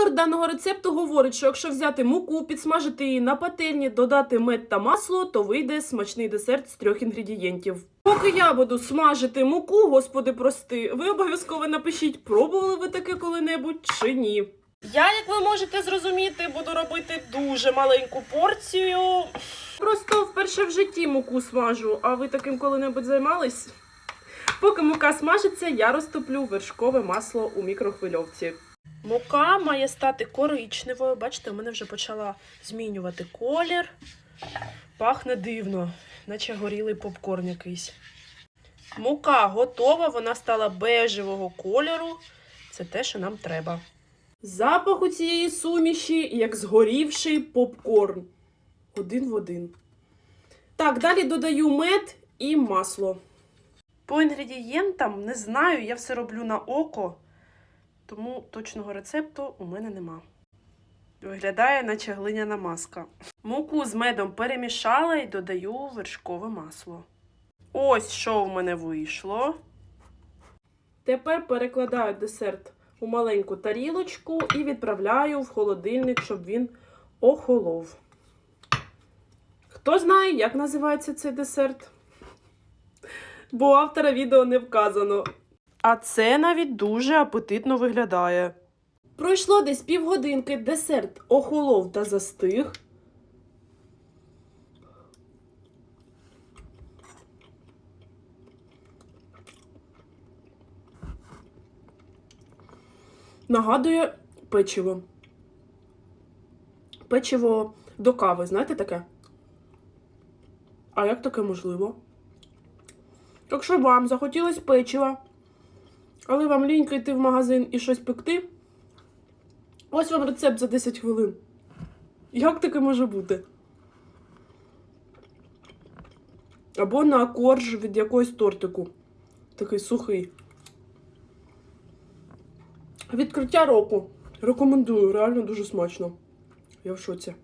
Автор даного рецепту говорить, що якщо взяти муку, підсмажити її на пательні, додати мед та масло, то вийде смачний десерт з трьох інгредієнтів. Поки я буду смажити муку, господи прости, ви обов'язково напишіть, пробували ви таке коли-небудь чи ні. Я, як ви можете зрозуміти, буду робити дуже маленьку порцію. Просто вперше в житті муку смажу, а ви таким коли-небудь займались? Поки мука смажиться, я розтоплю вершкове масло у мікрохвильовці. Мука має стати коричневою. Бачите, у мене вже почала змінювати колір. Пахне дивно, наче горілий попкорн якийсь. Мука готова, вона стала бежевого кольору. Це те, що нам треба. Запах у цієї суміші, як згорівший попкорн. Один в один. Так, далі додаю мед і масло. По інгредієнтам не знаю, я все роблю на око, тому точного рецепту у мене нема. Виглядає, наче глиняна маска. Муку з медом перемішала і додаю вершкове масло. Ось що в мене вийшло. Тепер перекладаю десерт у маленьку тарілочку і відправляю в холодильник, щоб він охолов. Хто знає, як називається цей десерт? Бо автора відео не вказано. А це навіть дуже апетитно виглядає. Пройшло десь півгодинки, десерт охолов та застиг. Нагадує печиво. Печиво до кави, знаєте таке? А як таке можливо? Якщо вам захотілось печива, але вам лінька йти в магазин і щось пекти, ось вам рецепт за 10 хвилин. Як таке може бути? Або на корж від якогось тортику. Такий сухий. Відкриття року. Рекомендую, реально дуже смачно. Я в шоці.